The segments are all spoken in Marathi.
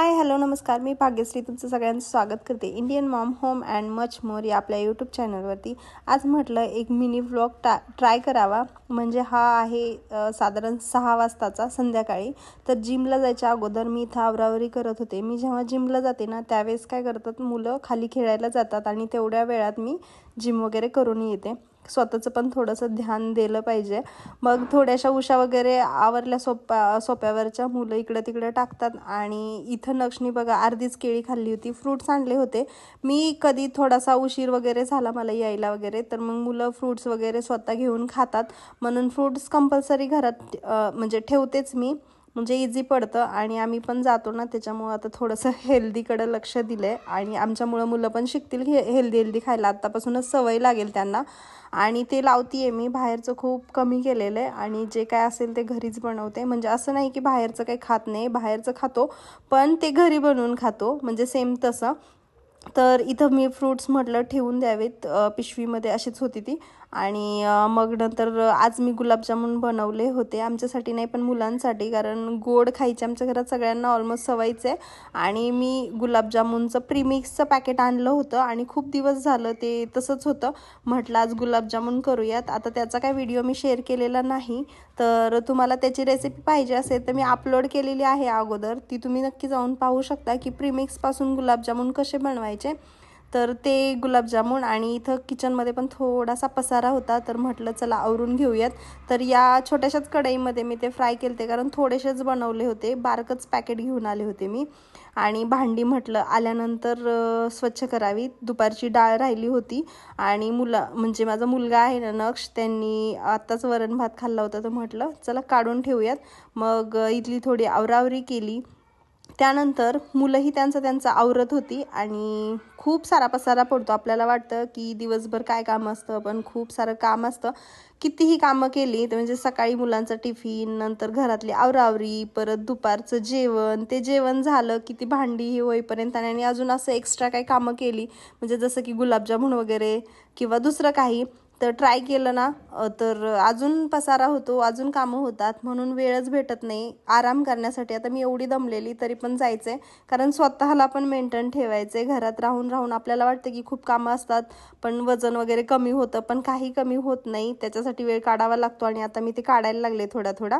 हाय हॅलो नमस्कार. मी भाग्यश्री तुमचं सगळ्यांचं स्वागत करते. Indian mom home and much more या आपल्या यूट्यूब चॅनलवरती आज म्हटलं एक मिनी व्लॉग टा ट्राय करावा. म्हणजे हा आहे साधारण सहा वाजताचा संध्याकाळी. तर जिमला जायच्या अगोदर मी इथं आवरावरी करत होते. मी जेव्हा जिमला जाते ना त्यावेळेस काय करतात मुलं खाली खेळायला जातात आणि तेवढ्या वेळात मी जिम वगैरे करून येते. स्वतःचं पण थोडंसं ध्यान दिलं पाहिजे. मग थोड्याशा उशा वगैरे आवरल्या सोप्या सोप्यावरच्या मुलं इकडं तिकडं टाकतात. आणि इथं नक्षणी बघा अर्धीच केळी खाल्ली होती. फ्रूट्स आणले होते. मी कधी थोडासा उशीर वगैरे झाला मला यायला वगैरे तर मग मुलं फ्रूट्स वगैरे स्वतः घेऊन खातात. म्हणून फ्रूट्स कंपल्सरी घरात म्हणजे ठेवतेच मी. म्हणजे इझी पडतं आणि आम्ही पण जातो ना त्याच्यामुळं आता थोडंसं हेल्दीकडं लक्ष दिलं आहे आणि आमच्यामुळं मुलं पण शिकतील हे हेल्दी हेल्दी खायला. आत्तापासूनच सवय लागेल त्यांना. आणि ते लावतीये मी. बाहेरचं खूप कमी केलेलं आहे आणि जे काय असेल ते घरीच बनवते. म्हणजे असं नाही की बाहेरचं काही खात नाही. बाहेरचं खातो. पण ते घरी बनवून खातो. म्हणजे सेम तसं. तर इथं मी फ्रूट्स म्हटलं ठेवून द्यावेत. पिशवीमध्ये अशीच होती ती. आणि मग नंतर आज मी गुलाबजामुन बनवले होते आमच्यासाठी नाही पण मुलांसाठी कारण गोड खायचे आमच्या घरात सगळ्यांना ऑलमोस्ट सवयीच आहे. आणि मी गुलाबजामुनचं प्रीमिक्सचं पॅकेट आणलं होतं आणि खूप दिवस झालं ते तसंच होतं. म्हटलं आज गुलाबजामुन करूयात. आता त्याचा काय व्हिडिओ मी शेअर केलेला नाही. तर तुम्हाला त्याची रेसिपी पाहिजे असेल तर मी अपलोड केलेली आहे अगोदर. ती तुम्ही नक्की जाऊन पाहू शकता की प्रीमिक्सपासून गुलाबजामुन कसे बनवायचे. तर ते गुलाबजामुन आणि इथं किचनमध्ये पण थोडासा पसारा होता तर म्हटलं चला आवरून घेऊयात. तर या छोट्याशाच कढईमध्ये मी ते फ्राय केले होते कारण थोडेसेच बनवले होते. बारकच पॅकेट घेऊन आले होते मी. आणि भांडी म्हटलं आल्यानंतर स्वच्छ करावी. दुपारची डाळ राहिली होती. आणि मुला म्हणजे माझा मुलगा आहे ना नक्ष त्यांनी आत्ताच वरण भात खाल्ला होता तर म्हटलं चला काढून ठेवूयात. मग इथली थोडी आवरावरी केली. त्यानंतर मुलंही त्यांचं त्यांचं आवरत होती आणि खूप सारा पसारा पडतो. आपल्याला वाटतं की दिवसभर काय काम असतं पण खूप सारं काम असतं. कितीही कामं केली तर म्हणजे सकाळी मुलांचं टिफिन नंतर घरातली आवरावरी परत दुपारचं जेवण ते जेवण झालं की ती भांडी ही होईपर्यंत आणि अजून असं एक्स्ट्रा काही कामं केली. म्हणजे जसं की गुलाबजामुन वगैरे किंवा दुसरं काही. तर ट्राय केलं ना तर अजून पसारा होतो अजून कामं होतात म्हणून वेळच भेटत नाही. आराम करण्यासाठी आता मी एवढी दमलेली तरी पण जायचं आहे कारण स्वतःला पण मेंटेन ठेवायचं आहे घरात राहून राहून आपल्याला वाटतं की खूप कामं असतात पण वजन वगैरे कमी होतं पण काही कमी होत नाही. त्याच्यासाठी वेळ काढावा लागतो आणि आता मी ते काढायला लागले थोडा थोडा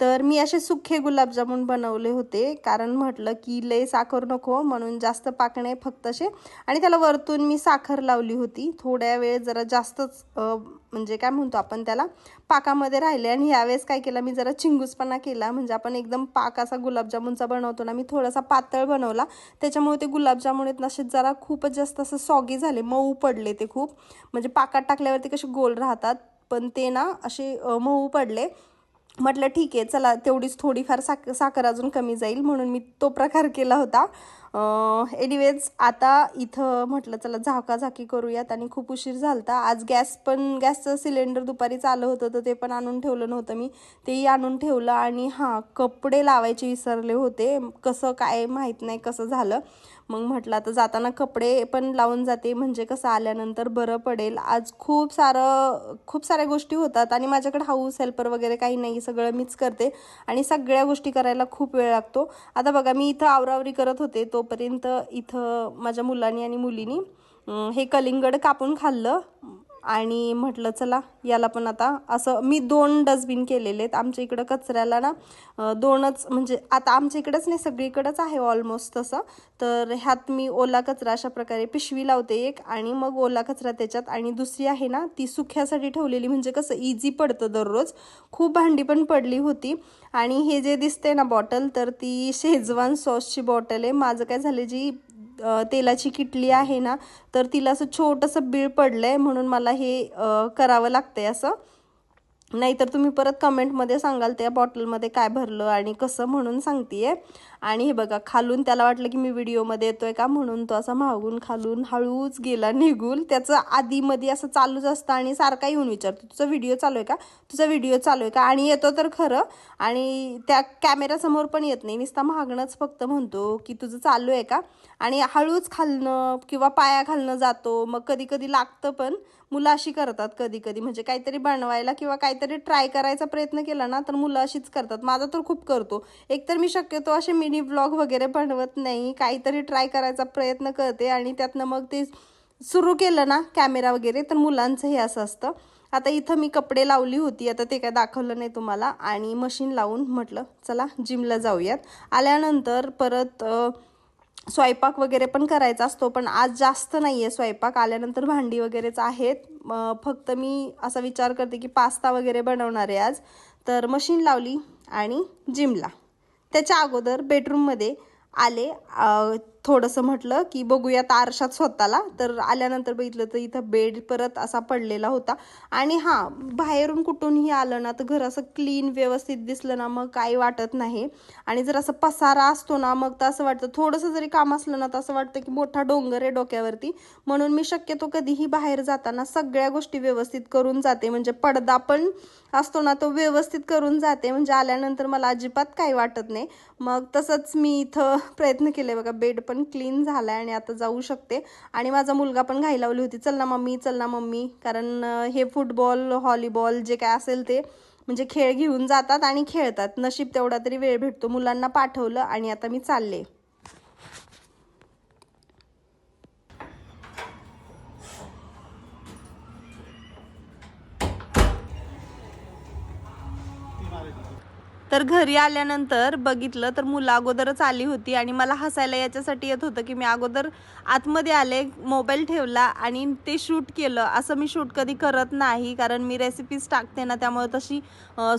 तर मी असे सुखे गुलाबजामुन बनवले होते. कारण म्हटलं की लय साखर नको म्हणून जास्त पाकणे फक्त असे. आणि त्याला वरतून मी साखर लावली होती. थोड्या वेळ जरा जास्तच म्हणजे काय म्हणतो आपण त्याला पाकामध्ये राहिले. आणि यावेळेस काय केलं मी जरा चिंगूसपणा केला. म्हणजे आपण एकदम पाक असा गुलाबजामुनचा बनवतो ना मी थोडासा पातळ बनवला. त्याच्यामुळे ते गुलाबजामुन येत ना असे जरा खूपच जास्त असं सॉगी झाले. मऊ पडले ते खूप. म्हणजे पाकात टाकल्यावरती कसे गोल राहतात. पण ते ना असे मऊ पडले. म्हटलं ठीक आहे चला तेवढीच थोडीफार साख साखर अजून कमी जाईल म्हणून मी तो प्रकार केला होता. एनिवेज आता इथं म्हटलं चला झाकाझाकी करूयात आणि खूप उशीर झालता. आज गॅस पण गॅसचं सिलेंडर दुपारी चालू होतं तर ते पण आणून ठेवलं नव्हतं मी. तेही आणून ठेवलं आणि हां कपडे लावायचे विसरले होते. कसं काय माहीत नाही कसं झालं. मग म्हटलं आता जाताना कपडे पण लावून जाते. म्हणजे कसं आल्यानंतर बरं पडेल. आज खूप सारं खूप साऱ्या गोष्टी होतात आणि माझ्याकडे हाऊस हेल्पर वगैरे काही नाही. सगळं मीच करते आणि सगळ्या गोष्टी करायला खूप वेळ लागतो. आता बघा मी इथं आवरावरी करत होते. तोपर्यंत इथं माझ्या मुलांनी आणि मुलीनी हे कलिंगड कापून खाल्लं. आणि म्हटलं चला याला पण आता असं मी दोन डस्टबिन केलेले आहेत. आमच्या इकडं कचऱ्याला ना दोनच म्हणजे आता आमच्या इकडंच नाही सगळीकडंच आहे ऑलमोस्ट तसं. तर ह्यात मी ओला कचरा अशा प्रकारे पिशवी लावते एक आणि मग ओला कचरा त्याच्यात आणि दुसरी आहे ना ती सुख्यासाठी ठेवलेली. म्हणजे कसं इझी पडतं दररोज. खूप भांडी पण पडली होती. आणि हे जे दिसते ना बॉटल तर ती शेजवान सॉसची बॉटल आहे. माझं काय झालं जी तेलाची किटली आहे ना तर तिला असं छोटंसं बीळ आहे म्हणून मला हे करावं लागतं आहे असं. नाहीतर तुम्ही परत कमेंटमध्ये सांगाल त्या बॉटलमध्ये काय भरलं आणि कसं म्हणून सांगते आहे आणि हे बघा खालून त्याला वाटलं की मी व्हिडिओमध्ये येतोय का म्हणून तो असा मागून खालून हळूच गेला निघून. त्याचं आधीमध्ये असं चालूच असतं आणि सारखा येऊन विचारतो तुझा व्हिडिओ चालू आहे का? तुझा व्हिडिओ चालू आहे का? आणि येतो तर खरं. आणि त्या कॅमेरासमोर पण येत नाही. नुसता मागणंच फक्त म्हणतो की तुझं चालू आहे का? आणि हळूच खालणं किंवा पाया घालणं जातो. मग कधी कधी लागतं पण. मुलं अशी करतात कधी कधी म्हणजे काहीतरी बनवायला किंवा काहीतरी ट्राय करायचा प्रयत्न केला ना तर मुलं अशीच करतात. माझा तर खूप करतो. एकतर मी शक्यतो असे मिनी मी ब्लॉग वगैरे बनवत नाही. काहीतरी ट्राय करायचा प्रयत्न करते आणि त्यातनं मग ते सुरू केलं ना कॅमेरा वगैरे तर मुलांचं हे असं असतं. आता इथं मी कपडे लावली होती आता ते काय दाखवलं नाही तुम्हाला. आणि मशीन लावून म्हटलं चला जिमला जाऊयात. आल्यानंतर परत स्वयंपाक वगैरे पण करायचा असतो पण आज जास्त नाही आहे स्वयंपाक. आल्यानंतर भांडी वगैरेच आहेत. फक्त मी असा विचार करते की पास्ता वगैरे बनवणार आहे आज. तर मशीन लावली आणि जिमला त्याच्या अगोदर बेडरूममध्ये आले थोडंसं म्हटलं की बघूयात आरशात स्वतःला. तर आल्यानंतर बघितलं तर इथं बेड परत असा पडलेला होता. आणि हां बाहेरून कुठूनही आलं ना तर घर असं क्लीन व्यवस्थित दिसलं ना मग काही वाटत नाही. आणि जर असं पसारा असतो ना मग तर असं वाटतं थोडंसं जरी काम असलं ना तर असं वाटतं की मोठा डोंगर आहे डोक्यावरती. म्हणून मी शक्यतो कधीही बाहेर जाताना सगळ्या गोष्टी व्यवस्थित करून जाते. म्हणजे पडदा पण असतो ना तो व्यवस्थित करून जाते. म्हणजे आल्यानंतर मला अजिबात काही वाटत नाही. मग तसंच मी इथं प्रयत्न केले बघा बेड पण क्लीन झाला आहे आणि आता जाऊ शकते. आणि माझा मुलगा पण घाई लावली होती. चल ना मम्मी चल ना मम्मी. कारण हे फुटबॉल हॉलीबॉल जे काय असेल ते म्हणजे खेळ घेऊन जातात आणि खेळतात. नशीब तेवढा तरी वेळ भेटतो. मुलांना पाठवलं आणि आता मी चालले. तर घरी आल्यानंतर बघितलं तर मुलं अगोदरच आली होती आणि मला हसायला याच्यासाठी येत होतं की मी अगोदर आतमध्ये आले मोबाईल ठेवला आणि ते शूट केलं. असं मी शूट कधी करत नाही कारण मी रेसिपीज टाकते ना त्यामुळे तशी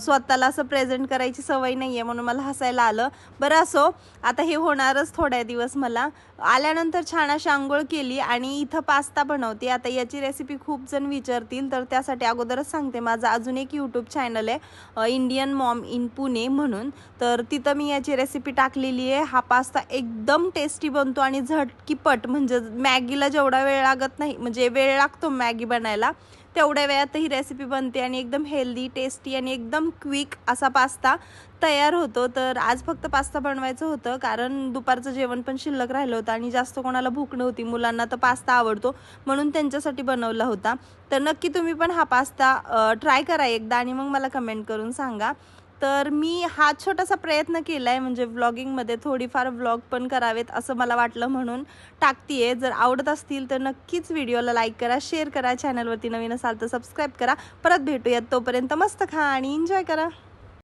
स्वतःला असं प्रेझेंट करायची सवय नाही आहे म्हणून मला हसायला आलं. बरं असो आता हे होणारच थोड्या दिवस मला. आल्यानंतर छान अशी आंघोळ केली आणि इथं पास्ता बनवते. आता याची रेसिपी खूप जण विचारतील तर त्यासाठी अगोदरच सांगते. माझा अजून एक यूट्यूब चॅनल आहे इंडियन मॉम इन पुणे म्हणून तर तिथं मी याची रेसिपी टाकलेली आहे. हा पास्ता एकदम टेस्टी बनतो आणि झटकीपट म्हणजे मॅगीला जेवढा वेळ लागत नाही म्हणजे वेळ लागतो मॅगी बनायला तेवढ्या वेळात ही रेसिपी बनते आणि एकदम हेल्दी टेस्टी आणि एकदम क्विक असा पास्ता तयार होतो. तर आज फक्त पास्ता बनवायचं होतं कारण दुपारचं जेवण पण शिल्लक राहिलं होतं आणि जास्त कोणाला भूक नव्हती. मुलांना तर पास्ता आवडतो म्हणून त्यांच्यासाठी बनवला होता. तर नक्की तुम्ही पण हा पास्ता ट्राय करा एकदा आणि मग मला कमेंट करून सांगा. तर मी हा छोटासा प्रयत्न केला आहे म्हणजे व्लॉगिंगमध्ये थोडीफार व्लॉग पण करावेत असं मला वाटलं म्हणून टाकतीये. जर आवडत असतील तर नक्कीच व्हिडिओला लाईक करा शेअर करा चॅनलवरती नवीन असाल तर सबस्क्राईब करा. परत भेटूयात तोपर्यंत मस्त खा आणि एन्जॉय करा.